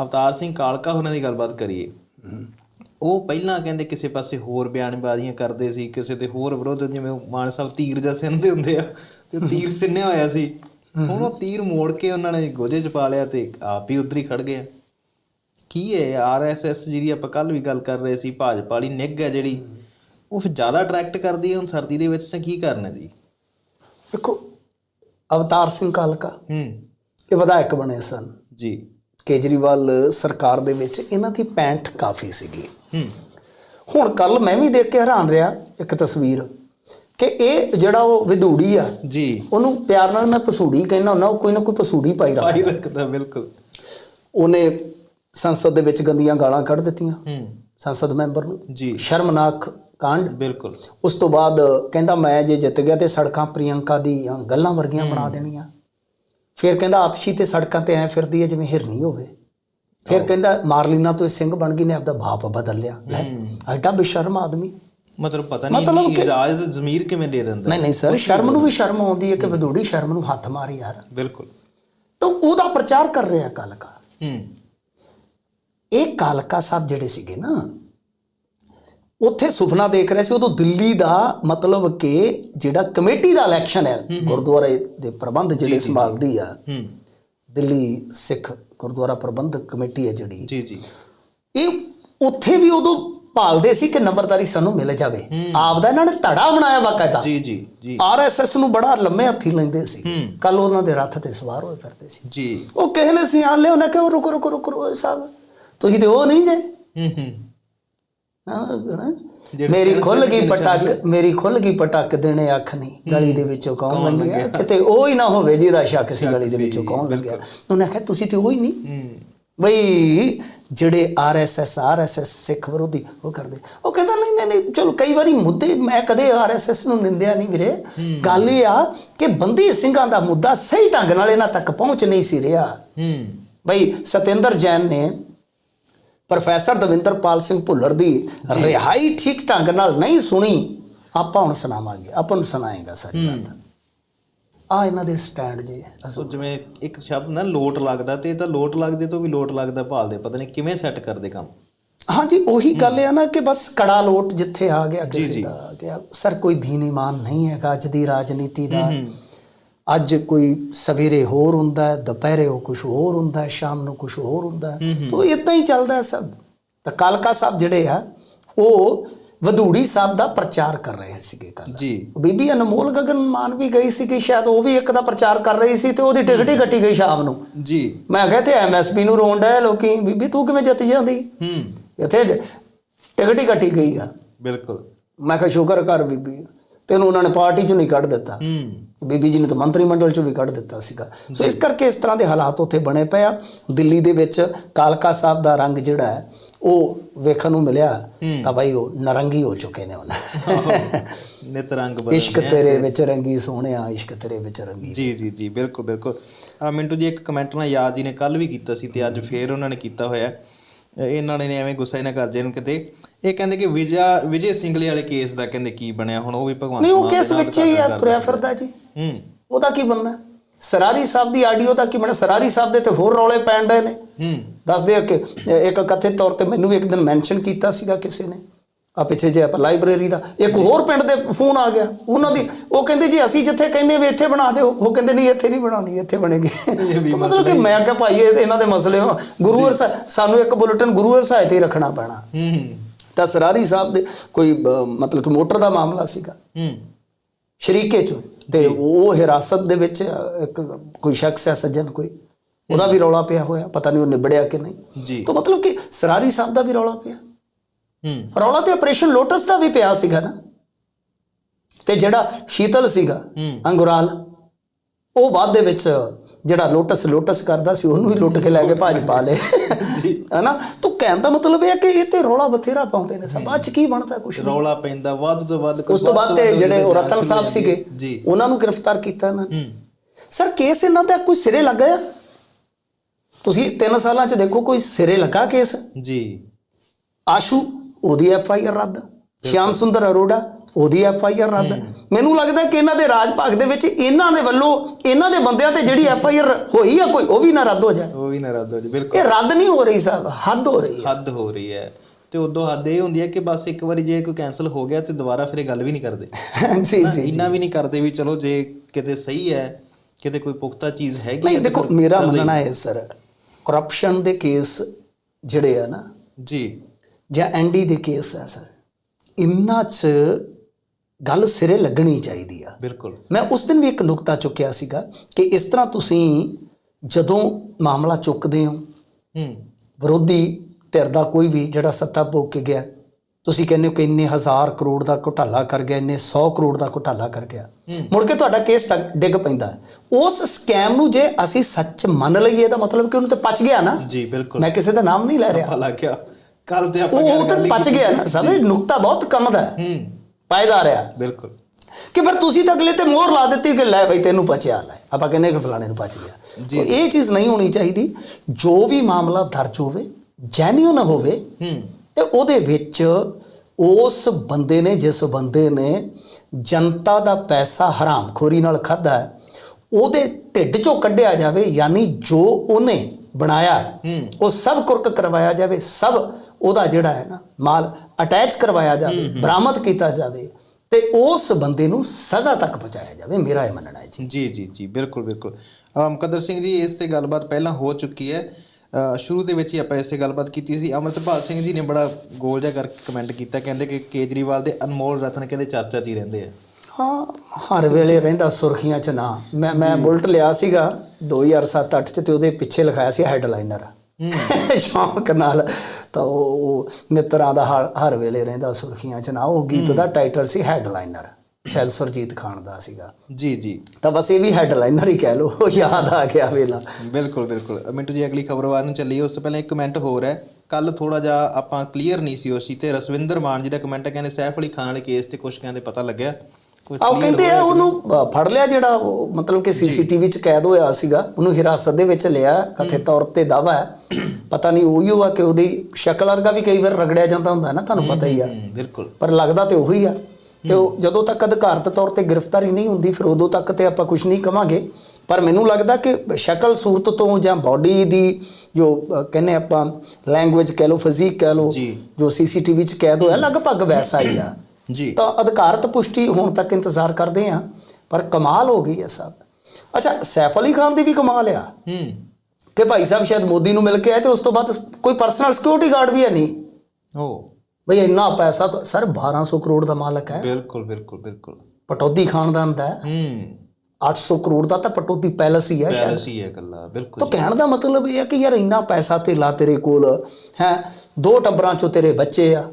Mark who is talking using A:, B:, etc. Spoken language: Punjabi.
A: ਅਵਤਾਰ ਸਿੰਘ ਕਾਲਕਾ ਉਹਨਾਂ ਦੀ ਗੱਲਬਾਤ ਕਰੀਏ। ਉਹ ਪਹਿਲਾਂ ਕਹਿੰਦੇ ਕਿਸੇ ਪਾਸੇ ਹੋਰ ਬਿਆਨਬਾਜ਼ੀਆਂ ਕਰਦੇ ਸੀ ਕਿਸੇ ਤੇ ਹੋਰ ਵਿਰੋਧ ਜਿਵੇਂ ਮਾਨ ਸਾਹਿਬ ਤੀਰ ਜਾਂ ਸਿੰਨਦੇ ਹੁੰਦੇ ਆ ਤੇ ਤੀਰ ਸਿੰਨਿਆ ਹੋਇਆ ਸੀ। ਹੁਣ ਉਹ ਤੀਰ ਮੋੜ ਕੇ ਉਹਨਾਂ ਨੇ ਗੋਜੇ 'ਚ ਪਾ ਲਿਆ ਤੇ ਆਪ ਹੀ ਉਧਰ ਹੀ ਖੜ ਗਏ ਕੀ ਹੈ ਆਰਐਸਐਸ ਜਿਹੜੀ ਆਪਾਂ ਕੱਲ ਵੀ ਗੱਲ ਕਰ ਰਹੇ ਸੀ ਭਾਜਪਾ ਵਾਲੀ ਨਿੱਘ ਹੈ ਜਿਹੜੀ ਉਹ ਜ਼ਿਆਦਾ ਅਟਰੈਕਟ ਕਰਦੀ ਹੈ ਹੁਣ ਸਰਦੀ ਦੇ ਵਿੱਚ ਤਾਂ ਕੀ ਕਰਨਾ ਜੀ
B: ਦੇਖੋ ਅਵਤਾਰ ਸਿੰਘ ਕਾਲਕਾ
A: ਹੂੰ।
B: ਇਹ ਵਿਧਾਇਕ ਬਣੇ ਸਨ।
A: ਜੀ।
B: ਕੇਜਰੀਵਾਲ ਸਰਕਾਰ ਦੇ ਵਿੱਚ ਇਹਨਾਂ ਦੀ ਪੈਂਠ ਕਾਫੀ ਸੀਗੀ। ਹੁਣ ਕੱਲ ਮੈਂ ਵੀ ਦੇਖ ਕੇ ਹੈਰਾਨ ਰਿਹਾ ਇੱਕ ਤਸਵੀਰ ਕਿ ਇਹ ਜਿਹੜਾ ਉਹ ਵਿਧੂੜੀ ਆ
A: ਜੀ।
B: ਉਹਨੂੰ ਪਿਆਰ ਨਾਲ ਮੈਂ ਪਸੂੜੀ ਕਹਿੰਦਾ ਹੁੰਦਾ ਉਹ ਕੋਈ ਨਾ ਕੋਈ ਪਸੂੜੀ ਪਾਈ ਰੱਖਦਾ।
A: ਪਾਈ ਰੱਖਦਾ ਬਿਲਕੁਲ।
B: ਉਹਨੇ ਸੰਸਦ ਦੇ ਵਿੱਚ ਗੰਦੀਆਂ ਗਾਲਾਂ ਕੱਢ ਦਿੱਤੀਆਂ।
A: ਹੂੰ।
B: ਸੰਸਦ ਮੈਂਬਰ ਨੂੰ।
A: ਜੀ।
B: ਸ਼ਰਮਨਾਕ ਕਾਂਡ।
A: ਬਿਲਕੁਲ।
B: ਉਸ ਤੋਂ ਬਾਅਦ ਕਹਿੰਦਾ ਮੈਂ ਜੇ ਜਿੱਤ ਗਿਆ ਤੇ ਸੜਕਾਂ ਪ੍ਰਿਯੰਕਾ ਦੀਆਂ ਗੱਲਾਂ ਵਰਗੀਆਂ ਬਣਾ ਦੇਣੀਆਂ। ਫਿਰ ਕਹਿੰਦਾ ਆਤਸ਼ੀ ਤੇ ਸੜਕਾਂ ਤੇ ਐ ਫਿਰਦੀ ਹੈ ਜਿਵੇਂ ਹਿਰਨੀ ਹੋਵੇ। ਫਿਰ ਕਹਿੰਦਾ ਮਾਰਲੀਨਾ ਤੋਂ ਇਹ ਸਿੰਘ ਬਣ ਗਈ ਨੇ ਆਪਦਾ ਭਾਪ ਬਦਲ ਲਿਆ ਲੈ ਐਡਾ ਬੇਸ਼ਰਮ ਆਦਮੀ।
A: ਮਤਲਬ ਪਤਾ ਨਹੀਂ ਇਜਾਜ਼ਤ ਜ਼ਮੀਰ ਕਿਵੇਂ ਦੇ ਦਿੰਦਾ।
B: ਨਹੀਂ ਨਹੀਂ ਸਰ ਸ਼ਰਮ ਨੂੰ ਵੀ ਸ਼ਰਮ ਆਉਂਦੀ ਹੈ ਕਿ ਵਿਦੂੜੀ ਸ਼ਰਮ ਨੂੰ ਹੱਥ ਮਾਰ ਯਾਰ।
A: ਬਿਲਕੁਲ।
B: ਤਾਂ ਉਹਦਾ ਪ੍ਰਚਾਰ ਕਰ ਰਿਹਾ ਕਾਲਕਾ।
A: ਹੂੰ।
B: ਇਹ ਕਾਲਕਾ ਸਾਹਿਬ ਜਿਹੜੇ ਸੀਗੇ ਨਾ ਉੱਥੇ ਸੁਪਨਾ ਦੇਖ ਰਹੇ ਸੀ ਉਦੋਂ ਦਿੱਲੀ ਦਾ ਮਤਲਬ ਕਿ ਜਿਹੜਾ ਕਮੇਟੀ ਦਾ ਇਲੈਕਸ਼ਨ ਹੈ ਗੁਰਦੁਆਰੇ ਦੇ ਪ੍ਰਬੰਧ ਜਿਹੜੇ ਸੰਭਾਲਦੀ ਆ ਦਿੱਲੀ ਸਿੱਖ ਗੁਰਦੁਆਰਾ ਪ੍ਰਬੰਧਕ ਕਮੇਟੀ ਹੈ ਜਿਹੜੀ।
A: ਜੀ ਜੀ।
B: ਇਹ ਉੱਥੇ ਵੀ ਉਦੋਂ ਭਾਲਦੇ ਸੀ ਕਿ ਨੰਬਰਦਾਰੀ ਸਾਨੂੰ ਮਿਲ ਜਾਵੇ। ਆਪਦਾ ਇਹਨਾਂ ਨੇ ਧੜਾ ਬਣਾਇਆ ਬਾਕਾਇਦਾ।
A: ਜੀ ਜੀ ਜੀ।
B: ਆਰਐਸਐਸ ਨੂੰ ਬੜਾ ਲੰਮੇ ਹੱਥੀ ਲੈਂਦੇ ਸੀ। ਕੱਲ ਉਹਨਾਂ ਦੇ ਰੱਥ ਤੇ ਸਵਾਰ ਹੋਏ ਫਿਰਦੇ ਸੀ।
A: ਜੀ।
B: ਉਹ ਕਿਸੇ ਨੇ ਸੀ ਆ ਲਿਓ ਨਾ ਕਿ ਰੁਕੋ ਰੁਕੋ ਰੁਕੋ ਰੁਕੋ ਸਾਹਿਬ ਤੁਸੀਂ ਤੇ ਉਹ ਨਹੀਂ ਜੇ।
A: ਹੂੰ ਹੂੰ।
B: ਮੇਰੀ ਖੁੱਲ ਗਈ ਪਟਕ ਮੇਰੀ ਖੁੱਲ ਗਈ ਪਟਕ ਦੇਣੇ ਅੱਖ ਨਹੀਂ ਗਲੀ ਦੇ ਵਿੱਚੋਂ ਕੌਣ ਲੰਘਿਆ? ਕਿਤੇ ਉਹ ਹੀ ਨਾ ਹੋਵੇ ਜਿਹਦਾ ਸ਼ੱਕ ਸੀ ਗਲੀ ਦੇ ਵਿੱਚੋਂ ਕੌਣ ਲੰਘਿਆ। ਉਹਨੇ ਆਖਿਆ ਤੁਸੀਂ ਤੇ ਉਹ ਹੀ ਨਹੀਂ ਬਈ ਜਿਹੜੇ ਆਰਐਸਐਸ ਆਰਐਸਐਸ ਸਿੱਖ ਵਿਰੋਧੀ ਉਹ ਕਰਦੇ। ਉਹ ਕਹਿੰਦਾ ਨਹੀਂ ਨਹੀਂ ਨਹੀਂ ਚਲੋ ਕਈ ਵਾਰੀ ਮੁੱਦੇ ਮੈਂ ਕਦੇ ਆਰਐਸਐਸ ਨੂੰ ਨਿੰਦਿਆ ਨਹੀਂ ਵੀਰੇ। ਗੱਲ ਇਹ ਆ ਕਿ ਬੰਦੀ ਸਿੰਘਾਂ ਦਾ ਮੁੱਦਾ ਸਹੀ ਢੰਗ ਨਾਲ ਇਹਨਾਂ ਤੱਕ ਪਹੁੰਚ ਨਹੀਂ ਸੀ ਰਿਹਾ।
A: ਹੂੰ।
B: ਬਈ ਸਤਿੰਦਰ ਜੈਨ ਨੇ ਪ੍ਰੋਫੈਸਰ ਦਵਿੰਦਰਪਾਲ ਸਿੰਘ ਭੁੱਲਰ ਦੀ ਰਿਹਾਈ ਠੀਕ ਢੰਗ ਨਾਲ ਨਹੀਂ ਸੁਣੀ ਆਪਾਂ ਹੁਣ ਸੁਣਾਵਾਂਗੇ ਆਪਾਂ ਨੂੰ ਸੁਣਾਏਗਾ ਸਾਰੀ ਬਾਤ ਆ ਇਹਨਾਂ ਦੇ ਸਟੈਂਡ ਜੇ।
A: ਸੋ ਜਿਵੇਂ ਇੱਕ ਸ਼ਬਦ ਨਾ ਲੋਟ ਲੱਗਦਾ ਤੇ ਇਹ ਤਾਂ ਲੋਟ ਲੱਗਦੇ ਤੋਂ ਵੀ ਲੋਟ ਲੱਗਦਾ ਭਾਲਦੇ ਪਤਾ ਨਹੀਂ ਕਿਵੇਂ ਸੈੱਟ ਕਰਦੇ ਕੰਮ।
B: ਹਾਂਜੀ ਉਹੀ ਗੱਲ ਹੈ ਨਾ ਕਿ ਬਸ ਕੜਾ ਲੋਟ ਜਿੱਥੇ ਆ ਗਿਆ ਕਿਸੇ ਦਾ ਆ ਗਿਆ। ਸਰ ਕੋਈ ਦੀਨ ਇਮਾਨ ਨਹੀਂ ਹੈਗਾ ਅੱਜ ਦੀ ਰਾਜਨੀਤੀ ਦਾ। ਅੱਜ ਕੋਈ ਸਵੇਰੇ ਹੋਰ ਹੁੰਦਾ ਹੈ ਦੁਪਹਿਰੇ ਉਹ ਕੁਝ ਹੋਰ ਹੁੰਦਾ ਹੈ ਸ਼ਾਮ ਨੂੰ ਕੁਝ ਹੋਰ ਹੁੰਦਾ ਹੈ। ਉਹ ਇਦਾਂ ਹੀ ਚੱਲਦਾ ਹੈ ਸਭ। ਤਾਂ ਕਾਲਕਾ ਸਾਹਿਬ ਜਿਹੜੇ ਆ ਉਹ ਵਧੂੜੀ ਸਾਹਿਬ ਦਾ ਪ੍ਰਚਾਰ ਕਰ ਰਹੇ ਸੀਗੇ ਕੱਲ
A: ਜੀ।
B: ਬੀਬੀ ਅਨਮੋਲ ਗਗਨ ਮਾਨ ਵੀ ਗਈ ਸੀ ਕਿ ਸ਼ਾਇਦ ਉਹ ਵੀ ਇੱਕ ਦਾ ਪ੍ਰਚਾਰ ਕਰ ਰਹੀ ਸੀ ਤੇ ਉਹਦੀ ਟਿਕਟ ਹੀ ਕੱਟੀ ਗਈ ਸ਼ਾਮ ਨੂੰ।
A: ਜੀ।
B: ਮੈਂ ਕਿਹਾ ਤੇ ਐਮਐਸਪੀ ਨੂੰ ਰੋਣ ਡਿਆ ਲੋਕੀ ਬੀਬੀ ਤੂੰ ਕਿਵੇਂ ਜਿੱਤ ਜਾਂਦੀ?
A: ਹੂੰ।
B: ਇੱਥੇ ਟਿਕਟ ਹੀ ਕੱਟੀ ਗਈ ਆ।
A: ਬਿਲਕੁਲ।
B: ਮੈਂ ਕਿਹਾ ਸ਼ੁਕਰ ਕਰ ਬੀਬੀ ਤੈਨੂੰ ਉਹਨਾਂ ਨੇ ਪਾਰਟੀ ਚੋਂ ਨਹੀਂ ਕੱਢ ਦਿੱਤਾ।
A: ਹੂੰ।
B: ਬੀਬੀ ਜੀ ਨੇ ਤਾਂ ਮੰਤਰੀ ਮੰਡਲ ਚੋਂ ਵੀ ਕੱਢ ਦਿੱਤਾ ਸੀਗਾ। ਸੋ ਇਸ ਕਰਕੇ ਇਸ ਤਰ੍ਹਾਂ ਦੇ ਹਾਲਾਤ ਉੱਥੇ ਬਣੇ ਪਏ ਆ। ਦਿੱਲੀ ਦੇ ਵਿੱਚ ਕਾਲਕਾ ਸਾਹਿਬ ਦਾ ਰੰਗ ਜਿਹੜਾ ਹੈ ਉਹ ਵੇਖਣ ਨੂੰ ਮਿਲਿਆ। ਤਾਂ ਭਾਈ ਉਹ ਨਰੰਗੀ ਹੋ ਚੁੱਕੇ ਨੇ ਉਹਨਾਂ
A: ਨਿਤ ਰੰਗ ਬਦਲ
B: ਇਸ਼ਕ ਤੇਰੇ ਵਿੱਚ ਰੰਗੀ ਸੋਹਣਿਆ ਇਸ਼ਕ ਤੇਰੇ ਵਿੱਚ ਰੰਗੀ।
A: ਜੀ ਜੀ ਜੀ ਬਿਲਕੁਲ ਬਿਲਕੁਲ। ਆ ਮਿੰਟੂ ਜੀ ਇੱਕ ਕਮੈਂਟ ਨਾ ਯਾਦ ਜੀ ਨੇ ਕੱਲ ਵੀ ਕੀਤਾ ਸੀ ਤੇ ਅੱਜ ਫੇਰ ਉਹਨਾਂ ਨੇ ਕੀਤਾ ਹੋਇਆ ਇਹਨਾਂ ਨੇ ਐਵੇਂ ਗੁੱਸਾ ਹੀ ਨਾ ਕਰ ਜੇ ਨੂੰ ਕਿਤੇ। ਇਹ ਕਹਿੰਦੇ ਕਿ ਵਿਜਾ ਵਿਜੇ ਸਿੰਗਲੇ ਵਾਲੇ ਕੇਸ ਦਾ ਕਹਿੰਦੇ ਕੀ ਬਣਿਆ ਹੁਣ ਉਹ ਵੀ ਭਗਵਾਨ
B: ਨਹੀਂ ਉਹ ਕਿਸ
A: ਨਾਲ
B: ਵਿੱਚ ਹੀ ਆ ਤੁਰਿਆ ਫਿਰਦਾ ਜੀ।
A: ਹੂੰ।
B: ਉਹਦਾ ਕੀ ਬਣਨਾ? ਸਰਾਰੀ ਸਾਹਿਬ ਦੀ ਆਡੀਓ ਦਾ ਕੀ ਬਣਨਾ? ਸਰਾਰੀ ਸਾਹਿਬ ਦੇ ਤੇ ਹੋਰ ਰੌਲੇ ਪੈਣ ਡਏ ਨੇ।
A: ਹੂੰ।
B: ਦੱਸਦੇ ਆ ਕਿ ਇੱਕ ਕਥਿਤ ਤੌਰ ਤੇ ਮੈਨੂੰ ਵੀ ਇੱਕ ਦਿਨ ਮੈਂਸ਼ਨ ਕੀਤਾ ਸੀਗਾ ਕਿਸੇ ਨੇ। ਆ ਪਿੱਛੇ ਜੇ ਆਪਾਂ ਲਾਇਬ੍ਰੇਰੀ ਦਾ ਇੱਕ ਹੋਰ ਪਿੰਡ ਦੇ ਫੋਨ ਆ ਗਿਆ। ਉਹਨਾਂ ਦੀ ਉਹ ਕਹਿੰਦੇ ਜੀ ਅਸੀਂ ਜਿੱਥੇ ਕਹਿੰਦੇ ਵੀ ਇੱਥੇ ਬਣਾ ਦਿਓ। ਉਹ ਕਹਿੰਦੇ ਨਹੀਂ ਇੱਥੇ ਨਹੀਂ ਬਣਾਉਣੀ ਇੱਥੇ ਬਣੇਗੀ। ਮਤਲਬ ਕਿ ਮੈਂ ਕਿਹਾ ਭਾਈ ਇਹ ਇਹਨਾਂ ਦੇ ਮਸਲੇ ਆ। ਗੁਰੂ ਅਰ ਸਾਨੂੰ ਇੱਕ ਬੁਲੇਟਿਨ ਗੁਰੂ ਅਰ ਸਾਹਿਬ ਤੇ ਹੀ ਰੱਖਣਾ ਪੈਣਾ।
A: ਹੂੰ ਹੂੰ।
B: ਤਾਂ ਸਰਾਰੀ ਸਾਹਿਬ ਦੇ ਕੋਈ ਮਤਲਬ ਕਿ ਮੋਟਰ ਦਾ ਮਾਮਲਾ ਸੀਗਾ।
A: ਹੂੰ।
B: ਸ਼ਰੀਕੇ ਚੋਂ। ਤੇ ਉਹ ਹਿਰਾਸਤ ਦੇ ਵਿੱਚ ਇੱਕ ਕੋਈ ਸ਼ਖਸ ਹੈ ਸੱਜਣ ਕੋਈ ਉਹਦਾ ਵੀ ਰੌਲਾ ਪਿਆ ਹੋਇਆ ਪਤਾ ਨਹੀਂ ਉਹ ਨਿਬੜਿਆ ਕਿ ਨਹੀਂ।
A: ਜੀ।
B: ਤਾਂ ਮਤਲਬ ਕਿ ਸਰਾਰੀ ਸਾਹਿਬ ਦਾ ਵੀ ਰੌਲਾ ਪਿਆ।
A: ਹੂੰ।
B: ਰੌਲਾ ਤੇ ਆਪਰੇਸ਼ਨ ਲੋਟਸ ਦਾ ਵੀ ਪਿਆ ਸੀਗਾ ਨਾ। ਤੇ ਜਿਹੜਾ ਸ਼ੀਤਲ ਸੀਗਾ। ਅੰਗੁਰਾਲ ਉਹ ਬਾਅਦ ਦੇ ਵਿੱਚ ਜਿਹੜਾ ਲੋਟਸ ਲੋਟਸ ਕਰਦਾ ਸੀ ਉਹਨੂੰ ਹੀ ਲੁੱਟ ਕੇ ਲੈ ਕੇ ਭੱਜ ਪਾ ਲੇ ਹੈਨਾ? ਤੂੰ ਕਹਿਣ ਦਾ ਮਤਲਬ ਇਹ ਹੈ ਕਿ ਇਹ ਤੇ ਰੌਲਾ ਬਥੇਰਾ ਪਾਉਂਦੇ ਨੇ। ਸਭ ਚ ਕੀ ਬਣਦਾ ਕੁਛ ਨਹੀਂ।
A: ਰੌਲਾ ਪੈਂਦਾ ਵੱਧ ਤੋਂ ਵੱਧ
B: ਉਸ ਤੋਂ ਬਾਅਦ ਤੇ ਜਿਹੜੇ ਉਹ ਰਤਨ ਸਾਹਿਬ ਸੀਗੇ
A: ਜੀ।
B: ਉਹਨਾਂ ਨੂੰ ਗ੍ਰਿਫਤਾਰ ਕੀਤਾ ਇਹਨਾਂ ਨੇ।
A: ਹੂੰ।
B: ਸਰ ਕੇਸ ਇਹਨਾਂ ਦਾ ਕੋਈ ਸਿਰੇ ਲੱਗਾ ਆ ਤੁਸੀਂ 3 ਸਾਲਾਂ ਚ ਦੇਖੋ ਕੋਈ ਸਿਰੇ ਲੱਗਾ ਕੇਸ?
A: ਜੀ।
B: ਆਸ਼ੂ ਉਹਦੀ ਐਫ ਆਈ ਆਰ ਰੱਦ। ਸ਼ਿਆਮ ਸੁੰਦਰ ਅਰੋੜਾ ਉਹਦੀ ਐਫ ਆਈ ਆਰ ਰੱਦ ਮੈਨੂੰ ਲੱਗਦਾ ਕਿ ਇਹਨਾਂ ਦੇ ਰਾਜ ਭਾਗ ਦੇ ਵਿੱਚ ਇਹਨਾਂ ਦੇ ਵੱਲੋਂ ਇਹਨਾਂ ਦੇ ਬੰਦਿਆਂ ਤੇ ਜਿਹੜੀ ਐਫ ਆਈ ਆਰ ਹੋਈ ਆ ਕੋਈ ਉਹ ਵੀ ਨਾ ਰੱਦ ਹੋ ਜਾਏ।
A: ਉਹ ਵੀ ਨਾ ਰੱਦ ਹੋ ਜੀ ਬਿਲਕੁਲ।
B: ਇਹ ਰੱਦ ਨਹੀਂ ਹੋ ਰਹੀ ਸਾਹਿਬ ਹੱਦ ਹੋ ਰਹੀ ਹੈ।
A: ਹੱਦ ਹੋ ਰਹੀ ਹੈ ਤੇ ਉਦੋਂ ਹੱਦ ਇਹ ਹੁੰਦੀ ਹੈ ਕਿ ਬਸ ਇੱਕ ਵਾਰੀ ਜੇ ਕੋਈ ਕੈਨਸਲ ਹੋ ਗਿਆ ਤੇ ਦੁਬਾਰਾ ਫਿਰ ਇਹ ਗੱਲ ਵੀ ਨਹੀਂ ਕਰਦੇ।
B: ਜੀ ਜੀ
A: ਇੰਨਾ ਵੀ ਨਹੀਂ ਕਰਦੇ ਵੀ ਚਲੋ ਜੇ ਕਿਤੇ ਸਹੀ ਹੈ ਕਿਤੇ ਕੋਈ ਪੁਖਤਾ ਚੀਜ਼ ਹੈਗੀ
B: ਨਹੀਂ ਦੇਖੋ ਮੇਰਾ। ਮੰਨਣਾ ਹੈ ਸਰ ਕਰਪਸ਼ਨ ਦੇ ਕੇਸ ਜਿਹੜੇ ਆ ਨਾ
A: ਜੀ।
B: ਜਾਂ ਐਨਡੀ ਦੇ ਕੇਸ ਆ ਸਰ ਇੰਨਾ ਚ ਗੱਲ ਸਿਰੇ ਲੱਗਣੀ ਚਾਹੀਦੀ ਆ।
A: ਬਿਲਕੁਲ।
B: ਮੈਂ ਉਸ ਦਿਨ ਵੀ ਇੱਕ ਨੁਕਤਾ ਚੁੱਕਿਆ ਸੀਗਾ ਕਿ ਇਸ ਤਰ੍ਹਾਂ ਤੁਸੀਂ ਜਦੋਂ ਮਾਮਲਾ ਚੁੱਕਦੇ ਹੋ
A: ਹੂੰ।
B: ਵਿਰੋਧੀ ਧਿਰ ਦਾ ਕੋਈ ਵੀ ਜਿਹੜਾ ਸੱਤਾ ਭੋਗ ਕੇ ਗਿਆ ਤੁਸੀਂ ਕਹਿੰਦੇ ਹੋ ਕਿ ਇੰਨੇ ਹਜ਼ਾਰ ਕਰੋੜ ਦਾ ਘੁਟਾਲਾ ਕਰ ਗਿਆ ਇੰਨੇ 100 ਕਰੋੜ ਦਾ ਘੁਟਾਲਾ ਕਰ ਗਿਆ। ਮੁੜ ਕੇ ਤੁਹਾਡਾ ਕੇਸ ਡਿੱਗ ਪੈਂਦਾ। ਉਸ ਸਕੈਮ ਨੂੰ ਜੇ ਅਸੀਂ ਸੱਚ ਮੰਨ ਲਈਏ ਤਾਂ ਮਤਲਬ ਕਿ ਉਹਨੂੰ ਤੇ ਪਚ ਗਿਆ ਨਾ।
A: ਜੀ ਬਿਲਕੁਲ।
B: ਮੈਂ ਕਿਸੇ ਦਾ ਨਾਮ ਨਹੀਂ ਲੈ ਰਿਹਾ।
A: ਭਲਾ ਗਿਆ ਕੱਲ ਤੇ ਆਪਾਂ
B: ਉਹ ਤਾਂ ਪਚ ਗਿਆ ਨਾ। ਇਹ ਨੁਕਤਾ ਬਹੁਤ ਕੰਮ ਦਾ। ਹੈ
A: ਹੂੰ।
B: ਪਾਇਦਾਰ ਆ
A: ਬਿਲਕੁਲ।
B: ਕਿ ਫਿਰ ਤੁਸੀਂ ਤਾਂ ਅਗਲੇ ਤੇ ਮੋਹਰ ਲਾ ਦਿੱਤੀ ਕਿ ਲੈ ਬਈ ਤੈਨੂੰ ਪਚਿਆ ਲੈ। ਆਪਾਂ ਕਹਿੰਦੇ ਕਿ ਫਲਾਣੇ ਨੂੰ ਪਚ ਗਿਆ।
A: ਜੀ,
B: ਇਹ ਚੀਜ਼ ਨਹੀਂ ਹੋਣੀ ਚਾਹੀਦੀ। ਜੋ ਵੀ ਮਾਮਲਾ ਦਰਜ ਹੋਵੇ ਜੈਨੂਇਨ ਹੋਵੇ
A: ਹੂੰ।
B: ਤੇ ਉਹਦੇ ਵਿੱਚ ਉਸ ਬੰਦੇ ਨੇ ਜਿਸ ਬੰਦੇ ਨੇ ਜਨਤਾ ਦਾ ਪੈਸਾ ਹਰਾਮਖੋਰੀ ਨਾਲ ਖਾਦਾ ਹੈ ਉਹਦੇ ਢਿੱਡ ਚੋਂ ਕੱਢਿਆ ਜਾਵੇ ਯਾਨੀ ਜੋ ਉਹਨੇ ਬਣਾਇਆ। ਉਹ ਸਭ ਕੁਰਕ ਕਰਵਾਇਆ ਜਾਵੇ ਸਭ ਉਹਦਾ ਜਿਹੜਾ ਹੈ ਨਾ ਮਾਲ ਅਟੈਚ ਕਰਵਾਇਆ ਜਾਵੇ ਬਰਾਮਦ ਕੀਤਾ ਜਾਵੇ ਤੇ ਉਸ ਬੰਦੇ ਨੂੰ ਸਜ਼ਾ ਤੱਕ ਪਹੁੰਚਾਇਆ ਜਾਵੇ ਮੇਰਾ ਇਹ ਮੰਨਣਾ ਹੈ ਜੀ।
A: ਜੀ ਜੀ ਜੀ ਬਿਲਕੁਲ ਬਿਲਕੁਲ। ਮੁਕੱਦਰ ਸਿੰਘ ਜੀ ਇਸ ਤੇ ਗੱਲਬਾਤ ਪਹਿਲਾਂ ਹੋ ਚੁੱਕੀ ਹੈ। ਸ਼ੁਰੂ ਦੇ ਵਿੱਚ ਹੀ ਆਪਾਂ ਇਸ ਤੇ ਗੱਲਬਾਤ ਕੀਤੀ ਸੀ। ਅਮਰਤਪਾਲ ਸਿੰਘ ਜੀ ਨੇ ਬੜਾ ਗੋਲ ਜਿਹਾ ਕਰਕੇ ਕਮੈਂਟ ਕੀਤਾ ਕਹਿੰਦੇ ਕਿ ਕੇਜਰੀਵਾਲ ਦੇ ਅਨਮੋਲ ਰਤਨ ਕਹਿੰਦੇ ਚਰਚਾ 'ਚ ਹੀ ਰਹਿੰਦੇ ਆ।
B: ਹਾਂ ਹਰ ਵੇਲੇ ਰਹਿੰਦਾ ਸੁਰਖੀਆਂ 'ਚ ਨਾ। ਮੈਂ ਮੈਂ ਬੁਲਟ ਲਿਆ ਸੀਗਾ 2007-8 'ਚ ਤੇ ਉਹਦੇ ਪਿੱਛੇ ਲਿਖਾਇਆ ਸੀ ਹੈਡਲਾਈਨਰ ਸ਼ੌਂਕ ਨਾਲ। ਤਾਂ ਉਹ ਮਿੱਤਰਾਂ ਦਾ ਹਰ ਹਰ ਵੇਲੇ ਰਹਿੰਦਾ ਸੁਰਖੀਆਂ 'ਚ ਨਾ। ਉਹ ਗੀਤ ਦਾ ਟਾਈਟਲ ਸੀ ਹੈਡਲਾਈਨਰ ਸ਼ਾਇਦ ਸੁਰਜੀਤ ਖਾਨ ਦਾ ਸੀਗਾ।
A: ਜੀ ਜੀ।
B: ਤਾਂ ਬਸ ਇਹ ਵੀ ਹੈਡਲਾਈਨਰ ਹੀ ਕਹਿ ਲਓ ਯਾਦ ਆ ਗਿਆ ਵੇਲਾ।
A: ਬਿਲਕੁਲ ਬਿਲਕੁਲ। ਮਿੰਟੂ ਜੀ ਅਗਲੀ ਖਬਰਵਾਰ ਨੂੰ ਚੱਲੀਏ। ਉਸ ਤੋਂ ਪਹਿਲਾਂ ਇੱਕ ਕਮੈਂਟ ਹੋਰ ਹੈ। ਕੱਲ ਥੋੜਾ ਜਿਹਾ ਆਪਾਂ ਕਲੀਅਰ ਨਹੀਂ ਸੀ ਉਸ ਤੇ ਰਸਵਿੰਦਰ ਮਾਨ ਜੀ ਦਾ ਕਮੈਂਟ ਹੈ ਕਹਿੰਦੇ ਸੈਫ ਅਲੀ ਖਾਨ ਵਾਲੇ ਕੇਸ ਤੇ ਕੁਝ ਕਹਿੰਦੇ ਪਤਾ ਲੱਗਿਆ।
B: ਆਹ ਕਹਿੰਦੇ ਆ ਉਹਨੂੰ ਫੜ ਲਿਆ ਜਿਹੜਾ ਮਤਲਬ ਕਿ ਸੀਸੀਟੀਵੀ 'ਚ ਕੈਦ ਹੋਇਆ ਸੀਗਾ ਉਹਨੂੰ ਹਿਰਾਸਤ ਦੇ ਵਿੱਚ ਲਿਆ ਕਥਿਤ ਤੌਰ ਤੇ ਦਾਵਾ ਹੈ। ਪਤਾ ਨਹੀਂ ਉਹੀ ਹੋਆ ਕਿ ਉਹਦੀ ਸ਼ਕਲ ਵਰਗਾ ਵੀ ਕਈ ਵਾਰ ਰਗੜਿਆ ਜਾਂਦਾ ਹੁੰਦਾ ਨਾ ਤੁਹਾਨੂੰ ਪਤਾ ਹੀ ਆ।
A: ਬਿਲਕੁਲ।
B: ਪਰ ਲੱਗਦਾ ਤੇ ਉਹੀ ਆ। ਤੇ ਉਹ ਜਦੋਂ ਤੱਕ ਅਧਿਕਾਰਤ ਤੌਰ ਤੇ ਗ੍ਰਿਫਤਾਰੀ ਨਹੀਂ ਹੁੰਦੀ ਫਿਰ ਉਦੋਂ ਤੱਕ ਤੇ ਆਪਾਂ ਕੁਝ ਨਹੀਂ ਕਵਾਂਗੇ। ਪਰ ਮੈਨੂੰ ਲੱਗਦਾ ਕਿ ਸ਼ਕਲ ਸੂਰਤ ਤੋਂ ਜਾਂ ਬਾਡੀ ਦੀ ਜੋ ਕਹਿੰਦੇ ਆਪਾਂ ਲੈਂਗੁਏਜ ਕਹਿ ਲਓ ਫਿਜ਼ੀਕ ਕਹਿ
A: ਜੀ।
B: ਜੋ ਸੀਸੀਟੀਵੀ 'ਚ ਕੈਦ ਹੋਇਆ ਲਗਭਗ ਵੈਸਾ ਹੀ ਆ।
A: ਜੀ।
B: ਤਾਂ ਅਧਿਕਾਰਤ ਪੁਸ਼ਟੀ ਹੋਣ ਤੱਕ ਇੰਤਜ਼ਾਰ ਕਰਦੇ ਆ ਪਰ ਕਮਾਲ ਹੋ ਗਈ ਹੈ ਸਭ। ਅੱਛਾ ਸੈਫ ਅਲੀ ਖਾਨ ਦੀ ਵੀ ਕਮਾਲ ਆ।
A: ਹੂੰ।
B: ਕਿ ਭਾਈ ਸਾਹਿਬ ਸ਼ਾਇਦ ਮੋਦੀ ਨੂੰ ਮਿਲ ਕੇ ਆਏ ਤੇ ਉਸ ਤੋਂ ਬਾਅਦ ਕੋਈ ਪਰਸਨਲ ਸਿਕਿਉਰਿਟੀ ਗਾਰਡ ਵੀ ਹੈ ਨਹੀਂ।
A: ਓ।
B: ਬਈ ਇੰਨਾ ਪੈਸਾ ਤਾਂ ਸਰ 1200 ਕਰੋੜ ਦਾ ਮਾਲਕ ਹੈ।
A: ਬਿਲਕੁਲ ਬਿਲਕੁਲ ਬਿਲਕੁਲ।
B: ਪਟੌਦੀ ਖਾਨਦਾਨ ਦਾ ਹੈ।
A: ਹੂੰ।
B: 800 ਕਰੋੜ ਦਾ ਤਾਂ ਪਟੌਦੀ ਪੈਲਸ ਹੀ ਹੈ ਸ਼ਾਇਦ।
A: ਪੈਲਸ ਹੀ ਹੈ ਗੱਲਾਂ ਬਿਲਕੁਲ
B: ਤਾਂ ਕਹਿਣ ਦਾ ਮਤਲਬ ਇਹ ਹੈ ਕਿ ਯਾਰ ਇੰਨਾ ਪੈਸਾ ਤੇ ਲਾ ਤੇਰੇ ਕੋਲ ਹੈ ਦੋ ਟੱਬਰਾਂ ਚੋਂ ਤੇਰੇ ਬੱਚੇ ਆ।